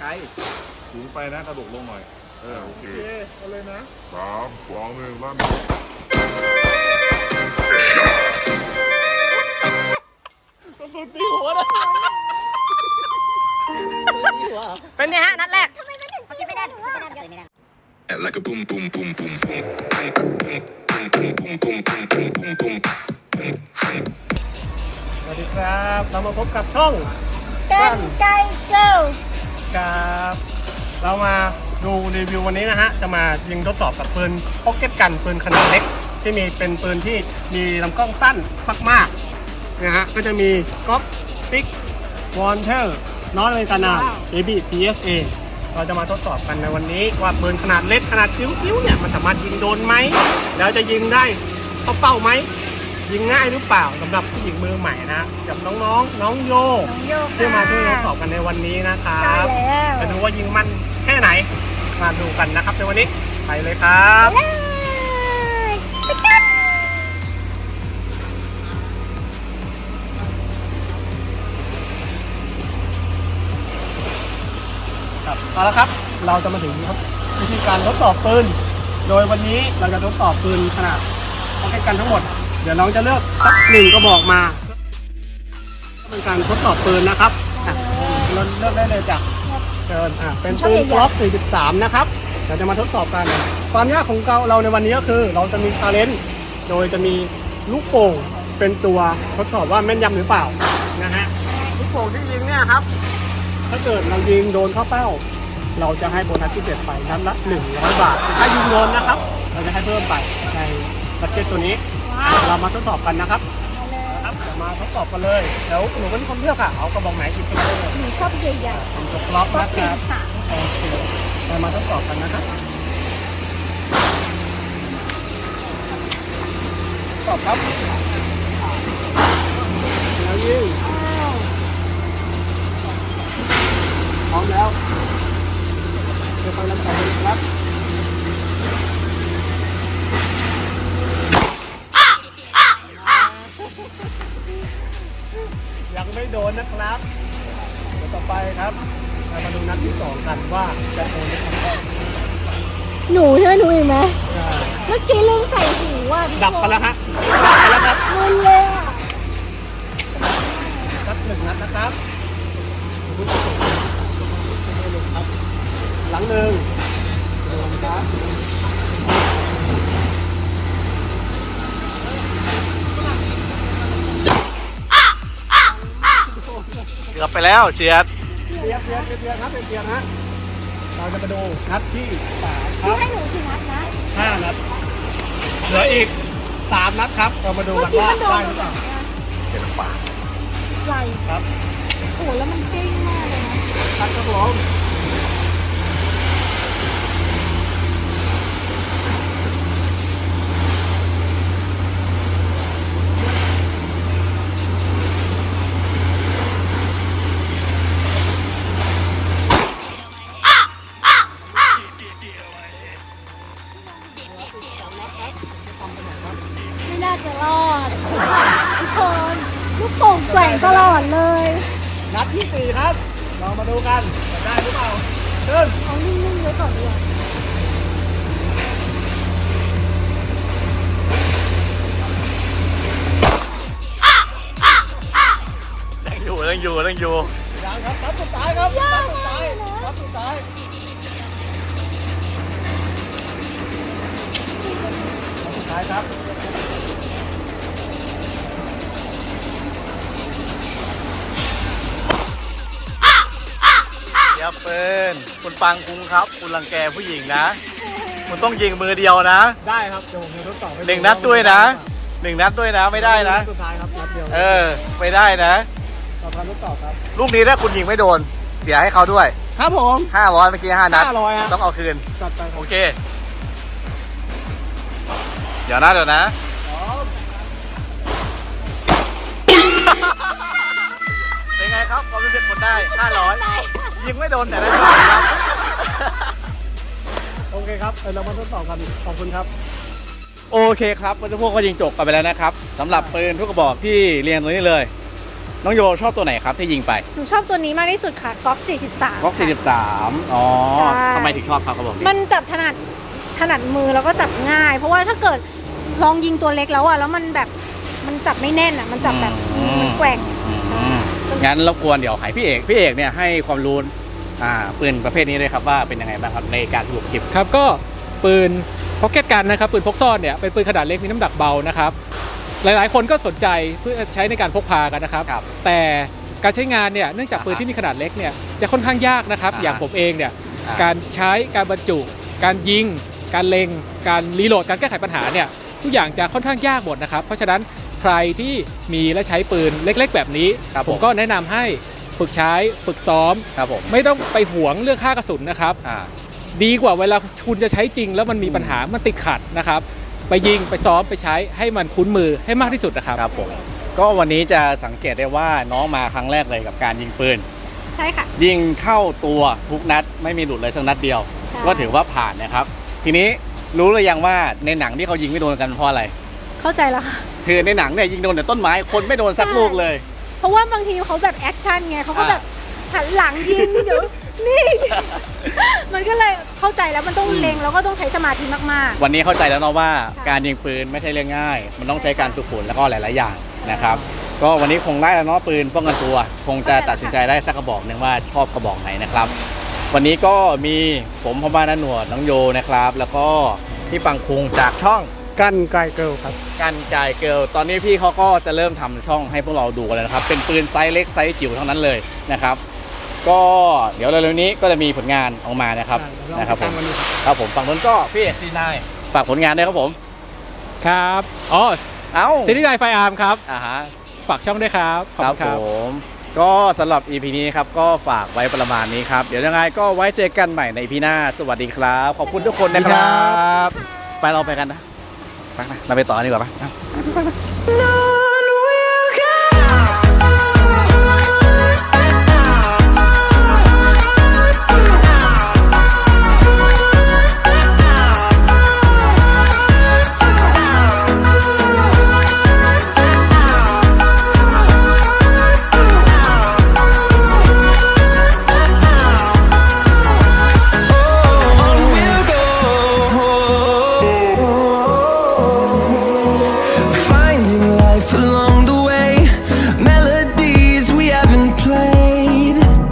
กลสูงไปนะกระดกลงหน่อย เออโอเคโอเคเอาเลยนะ สามสองหนึ่งลั่นสุดที่หัวนะเป็นไงฮะนัดแรกเขาคิดไม่ได้ไม่ได้ไม่ได้ like a boom boom boom boom boom boom boom boom boom boom boom boom boom boom boom สวัสดีครับ เรามาพบกับช่อง กันไก่เจ้า ครับ เรามาดูรีวิววันนี้นะฮะ จะมายิงทดสอบกับปืนพ็อกเก็ตกันปืนขนาดเล็ก ที่มีเป็นปืนที่มีลำกล้องสั้นมากๆนะฮะ ก็จะมีก๊อกติ๊กวอนเทอร์นอตเมกานาเอบี PSA เราจะมาทดสอบกันในวันนี้ว่าปืนขนาดเล็กขนาดจิ้วๆเนี่ยมันสามารถยิงโดนไหมแล้วจะยิงได้เข้าเป้าไหม ยิงง่ายหรือเปล่าสำหรับผู้หญิงมือใหม่นะกับน้องๆ น้องโยน้องโยกที่มาช่วยทดสอบกันในวันนี้นะครัใช่บแล้วจะดูว่ายิงมันแค่ไหน มาดูกันนะครับในวันนี้ไปเลยครับ เลยไปกัน ครับเอาละครับ เราจะมาถึงครับวิธีการทดสอบปืน โดยวันนี้เราจะทดสอบปืนขนาดพอแค่กันทั้งหมด เดี๋ยวน้องจะเลือกสักหนึ่งกระบอกมาเป็นการทดสอบปืนนะครับอะเริ่มเลือกได้เลยจ้ะเชิญอะเป็นปืนกล็อก43 นะครับเราจะมาทดสอบกัน ความยากของเราเราในวันนี้ก็คือ เราจะมีชาเลนจ์โดยจะมีลูกโป่งเป็นตัวทดสอบว่าแม่นยำหรือเปล่านะฮะลูกโป่งที่ยิงเนี่ยครับ ถ้าเกิดเรายิงโดนเข้าเป้า เราจะให้โบนัสพิเศษไปนัดละ100 บาท ถ้ายิงโดนนะครับ เราจะให้เพิ่มไปในบัตเจ็ตตัวนี้ เรามาทดสอบกันนะครับครับเดี๋ยวมาทดสอบกันเลยเดี๋ยวหนูเป็นคนเลือกอะเอากระบอกไหนหยิบขึ้นมาได้เลยหนูชอบใหญ่เป็นตัวกล็อกๆก็นะคสี่รับสามโอเคเรามาทดสอบกันนะครับทดสอบครับ นนะครับเดี๋ยวต่อไปครับเรามาดูนัดที่สองกันว่าจะโดนหรือเปล่าหนูใช่ไหมหนูเองไหมใช่เมื่อกี้ลืมใส่หูอะดับไปแล้วฮะดับไปแล้วครับมึนเลยอะนัดหนึ่งนัดนะครับดูกระจกไม่ลงครับหลังหนึ่งลงครับเกือบไป แล้วเฉียดเตียบเตียบเตียบครับเตียบฮะเราจะมาดูนัดที่สามคพี่รับให้หนูกี่นัดนะห้านัดเหลืออีกสามนัดครับ เรามาดูเมื่กัอนกี้ว่ามันโดนได้หตรรืงอไหเปนล่าอะเสียน้ำปากไหลครับโอ้โหแล้วมันเด้งมากเลยนะตัดครับผม ไม่น่าจะรอดทุกคนลูกโป่งแกว่งตลอดเลยนัดที่สี่ครับเรามาดูกันจะได้หรือเปล่าเชิญเอานิ่งๆไว้ก่อนดีกว่ายังอยู่ยังอยู่ยังอยู่ยังครับนัดสุดท้ายครับนัดสุดท้ายนัดสุดท้ายนัดสุดท้ายครับ เดี๋ยวปืนคุณปังคุงครับ คุณรังแกผู้หญิงนะ คุณต้องยิงมือเดียวนะ ได้ครับเดี๋ยวผมจะทดสอบให้หนึ่งนัดด้วยนะหนึ่งนัดด้วยนะไม่ได้นะ สุดท้ายครับนัดเดียวเออ ไม่ได้นะต่อการทดสอบครับลูกนี้ถ้าคุณยิงไม่โดน เสียให้เขาด้วย ครับผม500เมื่อกี้5นัด500ฮะต้องเอาคืน จัดไปคโอรับเค เดี๋ยวนะเดี๋ยวนะพร้อมเป็นไงครับความรู้สึกคนได้500ยิ งไม่โดนแต่ได้เท่าไหร่ครับ โอเคครับเออเรามาทดสอบกันขอบคุณครับ โอเคครับเมื่อสักครู่ก็ยิงจบกันไปแล้วนะครับสำหรับปืนทุกกระบอกที่เรียงตรงนี้เลย น้องโยชอบตัวไหนครับที่ยิงไปหนูชอบตัวนี้มากที่สุดค่ะก๊อก43 ก๊อกค่ะ43 อ๋อใช่ ทำไมถึงชอบครับเขาบอกดิมันจับถนัดถนัดมือแล้วก็จับง่าย เพราะว่าถ้าเกิดลองยิงตัวเล็กแล้วอะแล้วมันแบบ มันจับไม่แน่นอะ มันจับแบบมันแกว่งใช่งั้นรบกวนเดี๋ยวให้พี่เอกพี่เอกเนี่ยให้ความรู้อ่าปืนประเภทนี้เลยครับว่าเป็นยังไงบ้างครับในการสรุปคลิปครับก็ปืนพ็อกเก็ตกันนะครับปืนพกซ่อนเนี่ยเป็นปืนขนาดเล็กมีน้ำหนักเบานะครับหลายๆ คนก็สนใจเพื่อใช้ในการพกพากันนะครับครับแต่การใช้งานเนี่ยเนื่องจากปืนที่มีขนาดเล็กเนี่ยจะค่อนข้างยากนะครับอ่าอย่างผมเองเนี่ยอ่าการใช้การบรรจุ การยิง การเล็ง การรีโหลดการแก้ไขปัญหาเนี่ยทุกอย่างจะค่อนข้างยากหมดนะครับ เพราะฉะนั้น ใครที่มีและใช้ปืนเล็กๆ แบบนี้ ครับผผมมก็แนะนำให้ฝึกใช้ฝึกซ้อม ครับผมไม่ต้องไปหวงเรื่องค่ากระสุนนะครับ อ่า ดีกว่าเวลาคุณจะใช้จริง แล้วมันมีปัญหามันติดขัดนะครับ ไปยิงไปซ้อมไปใช้ให้มันคุ้นมือให้มากที่สุดนะครับ ครับผมก็วันนี้จะสังเกตได้ว่าน้องมาครั้งแรกเลยกับการยิงปืน ใช่ค่ะ ยิงเข้าตัวทุกนัดไม่มีหลุดเลยสักนัดเดียว ใช่ ก็ถือว่าผ่านนะครับ ทีนี้รู้หรือยังว่าในหนังที่เขายิงไม่โดนกันเพราะอะไร เข้าใจแล้วค่ะ คือในหนังเนี่ยยิงโดนแต่ต้นไม้คนไม่โดนสักลูกเลย เพราะว่าบางทีเขาแบบแอคชั่นไงเขาก็อ่าแบบหันหลังยิงเดี๋ยวนี่ มันก็เลยเข้าใจแล้วมันต้องเล็งแล้วก็ต้องใช้สมาธิมากวันนี้เข้าใจแล้วเนาะว่าค่ะการยิงปืนไม่ใช่เรื่องง่าย มันต้องใช้การฝึกฝนแล้วก็หลาย ๆ อย่างนะครับ ก็วันนี้คงได้แล้วเนาะปืนป้องกันตัว คงจะตัดสินใจได้สักกระบอกหนึ่งว่าชอบกระบอกไหนนะครับ วันนี้ก็มีผมพ่อบ้านนันหนวดน้องโยนะครับ แล้วก็พี่ปังคุงจากช่อง กันไกลเกิลครับ กันจายเกิลตอนนี้พี่เขาก็จะเริ่มทำช่องให้พวกเราดูกันแล้วนะครับ เป็นปืนไซส์เล็กไซส์จิ๋วเท่านั้นเลยนะครับ ก็เดี๋ยวเร็วๆนี้ก็จะมีผลงานออกมานะครับใช่นะครับผมลองติดตามกันดูครับ ครับผมฝั่งนู้นก็พี่เอกซีนายฝากผลงานด้วยครับผม ครับ อ๋อเอ้าซีรีส์ไดไฟอาร์มครับ อ่าฮะ ฝากช่องด้วยครับ ขอบครัคุณครับผมก็สำหรับ EP นี้ครับก็ฝากไว้ประมาณนี้ครับ เดี๋ยวยังไงก็ไว้เจอกันใหม่ใน EP หน้า สวัสดีครับ ขอบคุณทุกคนนะครับ ไปเราไปกันนะ ไปไปเราไปต่อดีกว่าปะๆ